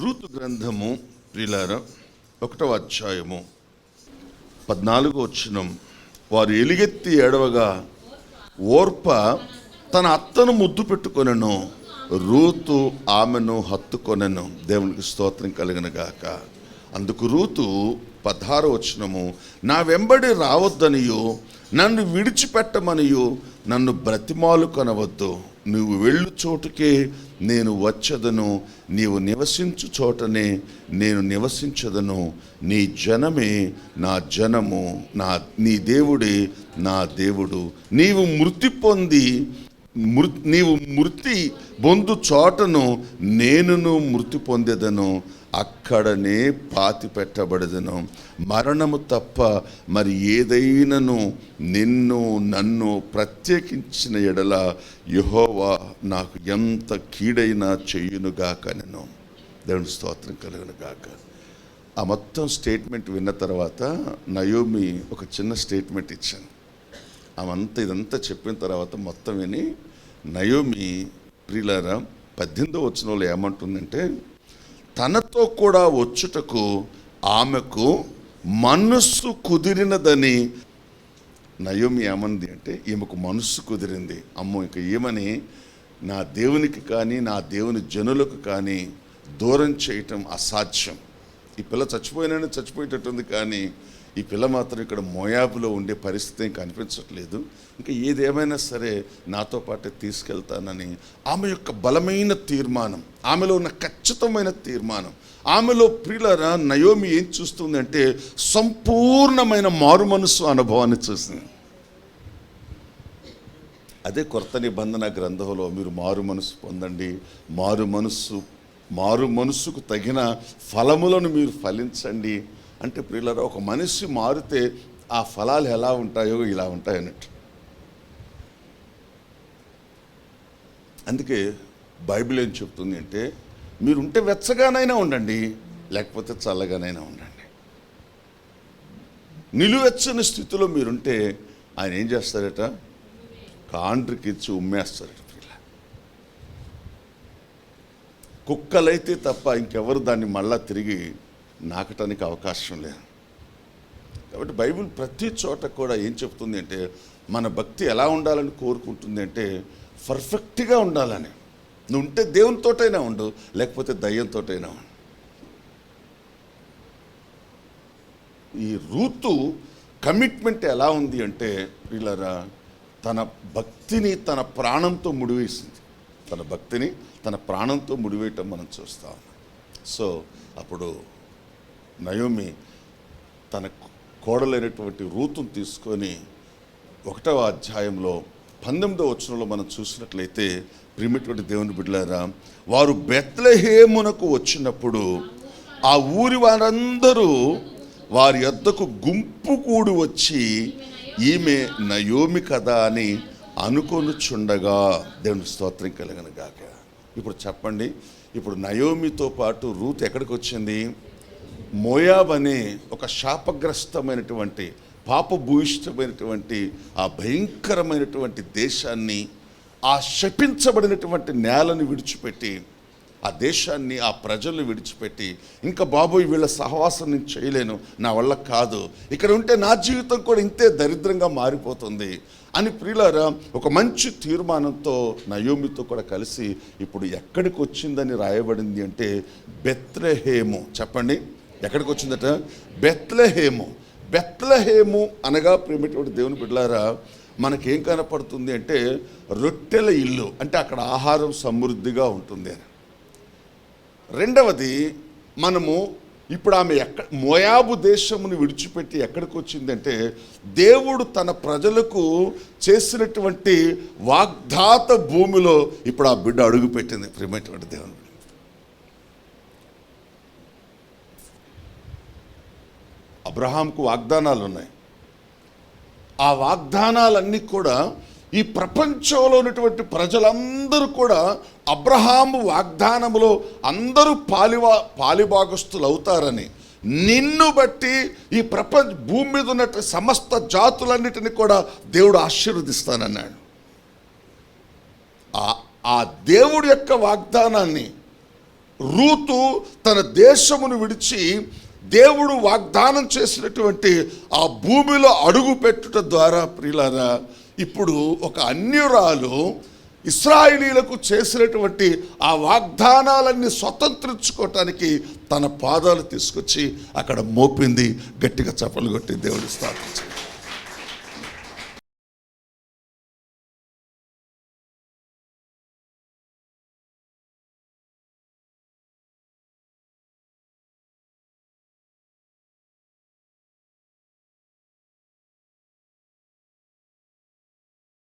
Ruth గ్రంథము ప్రిలార ఒకటవ అధ్యాయము పద్నాలుగో వచ్చినం వారు ఎలుగెత్తి ఏడవగా ఓర్ప తన అత్తను ముద్దు పెట్టుకొనను రూతు ఆమెను హత్తుకొనను. దేవునికి స్తోత్రం కలిగిన గాక. అందుకు రూతు పదహారు వచనము నా వెంబడి రావద్దనియు నన్ను విడిచిపెట్టమనియు నన్ను బ్రతిమాలు కొనవద్దు. నువ్వు వెళ్ళు చోటుకే నేను వచ్చదను. నీవు నివసించు చోటనే నేను నివసించదను. నీ జనమే నా జనము నా నీ దేవుడే నా దేవుడు. నీవు మృతి పొంది మృ నీవు మృతి పొందు చోటను నేనును మృతి పొందేదను అక్కడనే పాతి పెట్టబడదను. మరణము తప్ప మరి ఏదైనాను నిన్ను నన్ను ప్రత్యేకించిన ఎడల యహోవా నాకు ఎంత కీడైనా చేయునుగాక నేను దేవుని స్తోత్రం కలుగునుగాక ఆ మొత్తం స్టేట్మెంట్ విన్న తర్వాత నయోమి ఒక చిన్న స్టేట్మెంట్ ఇచ్చాను. ఆమంతా ఇదంతా చెప్పిన తర్వాత మొత్తం విని నయోమి ప్రియులారా పద్దెనిమిదో వచ్చిన వాళ్ళు ఏమంటుందంటే తనతో కూడా వచ్చుటకు ఆమెకు మనస్సు కుదిరినదని. నయోమి ఏమంది అంటే ఈమెకు మనస్సు కుదిరింది. అమ్మో ఇక ఏమని నా దేవునికి కానీ నా దేవుని జనులకు కానీ దూరం చేయటం అసాధ్యం. ఈ పిల్ల చచ్చిపోయినా చచ్చిపోయేటట్టుంది కానీ ఈ పిల్ల మాత్రం ఇక్కడ మోయాబులో ఉండే పరిస్థితి కనిపించట్లేదు. ఇంకా ఏదేమైనా సరే నాతో పాటే తీసుకెళ్తానని ఆమె యొక్క బలమైన తీర్మానం ఆమెలో ఉన్న ఖచ్చితమైన తీర్మానం ఆమెలో ప్రియులరా నయోమి ఏం చూస్తుందంటే సంపూర్ణమైన మారు మనసు అనుభవాన్ని చూసింది. అదే కొత్త నిబంధన గ్రంథంలో మీరు మారు మనసు పొందండి. మారు మనస్సు మారు మనస్సుకు తగిన ఫలములను మీరు ఫలించండి. అంటే ప్రియులరా ఒక మనిషి మారితే ఆ ఫలాలు ఎలా ఉంటాయో ఇలా ఉంటాయన్నట్టు. అందుకే బైబిల్ ఏం చెప్తుంది అంటే మీరు ఉంటే వెచ్చగానైనా ఉండండి లేకపోతే చల్లగానైనా ఉండండి. నిలువెచ్చని స్థితిలో మీరుంటే ఆయన ఏం చేస్తారట? కాండ్రికి ఇచ్చి ఉమ్మేస్తారట పిల్ల కుక్కలైతే తప్ప ఇంకెవరు దాన్ని మళ్ళా తిరిగి నాకటానికి అవకాశం లేదు. కాబట్టి బైబిల్ ప్రతి చోట కూడా ఏం చెప్తుంది అంటే మన భక్తి ఎలా ఉండాలని కోరుకుంటుంది అంటే పర్ఫెక్ట్గా ఉండాలని. నువ్వు ఉంటే దేవునితోటైనా ఉండు లేకపోతే దయ్యంతోటైనా ఉండు. ఈ రూతు కమిట్మెంట్ ఎలా ఉంది అంటే వీళ్ళరా తన భక్తిని తన ప్రాణంతో ముడివేసింది. తన భక్తిని తన ప్రాణంతో ముడివేయటం మనం చూస్తాం సో అప్పుడు నయోమి తన కోడలైనటువంటి రూతును తీసుకొని ఒకటవ అధ్యాయంలో పంతొమ్మిదవ వచనంలో మనం చూసినట్లయితే ప్రిమిటువంటి దేవుని బిడ్డలారా వారు బెత్లహేమునకు వచ్చినప్పుడు ఆ ఊరి వారందరూ వారి యొద్దకు గుంపు కూడి వచ్చి ఈమె నయోమి కదా అని అనుకొనుచుండగా దేవుని స్తోత్రం కలిగిన గాక. ఇప్పుడు చెప్పండి ఇప్పుడు నయోమితో పాటు రూత్ ఎక్కడికి వచ్చింది మోయాబ్ అనే ఒక శాపగ్రస్తమైనటువంటి పాపభూయిష్టమైనటువంటి ఆ భయంకరమైనటువంటి దేశాన్ని ఆ శపించబడినటువంటి నేలను విడిచిపెట్టి ఆ దేశాన్ని ఆ ప్రజల్ని విడిచిపెట్టి ఇంకా బాబోయ్ వీళ్ళ సహవాసం నేను చేయలేను నా వల్ల కాదు ఇక్కడ ఉంటే నా జీవితం కూడా ఇంతే దరిద్రంగా మారిపోతుంది అని ప్రియులారా ఒక మంచి తీర్మానంతో నయోమితో కూడా కలిసి ఇప్పుడు ఎక్కడికి వచ్చిందని రాయబడింది అంటే బెత్రహేము. చెప్పండి. ఎక్కడికి వచ్చిందట? బెత్లహేము. బెత్లహేము అనగా ప్రేమటువంటి దేవుని బిడ్డలారా మనకేం కనపడుతుంది అంటే రొట్టెల ఇల్లు అంటే అక్కడ ఆహారం సమృద్ధిగా ఉంటుంది అని. రెండవది మనము ఇప్పుడు ఆమె ఎక్కడ మోయాబు దేశమును విడిచిపెట్టి ఎక్కడికి వచ్చిందంటే దేవుడు తన ప్రజలకు చేసినటువంటి వాగ్దాత భూమిలో ఇప్పుడు ఆ బిడ్డ అడుగుపెట్టింది ప్రియమైనటువంటి దేవుని అబ్రహాంకు వాగ్దానాలు ఉన్నాయి ఆ వాగ్దానాలన్నీ కూడా ఈ ప్రపంచంలో ఉన్నటువంటి ప్రజలందరూ కూడా అబ్రహాము వాగ్దానములో అందరూ పాలివా పాలిభాగస్తులు అవుతారని నిన్ను బట్టి ఈ ప్రపంచ భూమి మీద ఉన్నటువంటి సమస్త జాతులన్నిటిని కూడా దేవుడు ఆశీర్వదిస్తానన్నాడు. ఆ ఆ దేవుడి యొక్క వాగ్దానాన్ని రూతు తన దేశమును విడిచి దేవుడు వాగ్దానం చేసినటువంటి ఆ భూమిలో అడుగు పెట్టుట ద్వారా ప్రియులారా ఇప్పుడు ఒక అన్యురాలు ఇస్రాయిలీలకు చేసినటువంటి ఆ వాగ్దానాలన్నీ స్వతంత్రించుకోవటానికి తన పాదాలు తీసుకొచ్చి అక్కడ మోపింది గట్టిగా చప్పలు కొట్టి దేవుడు స్థాపించింది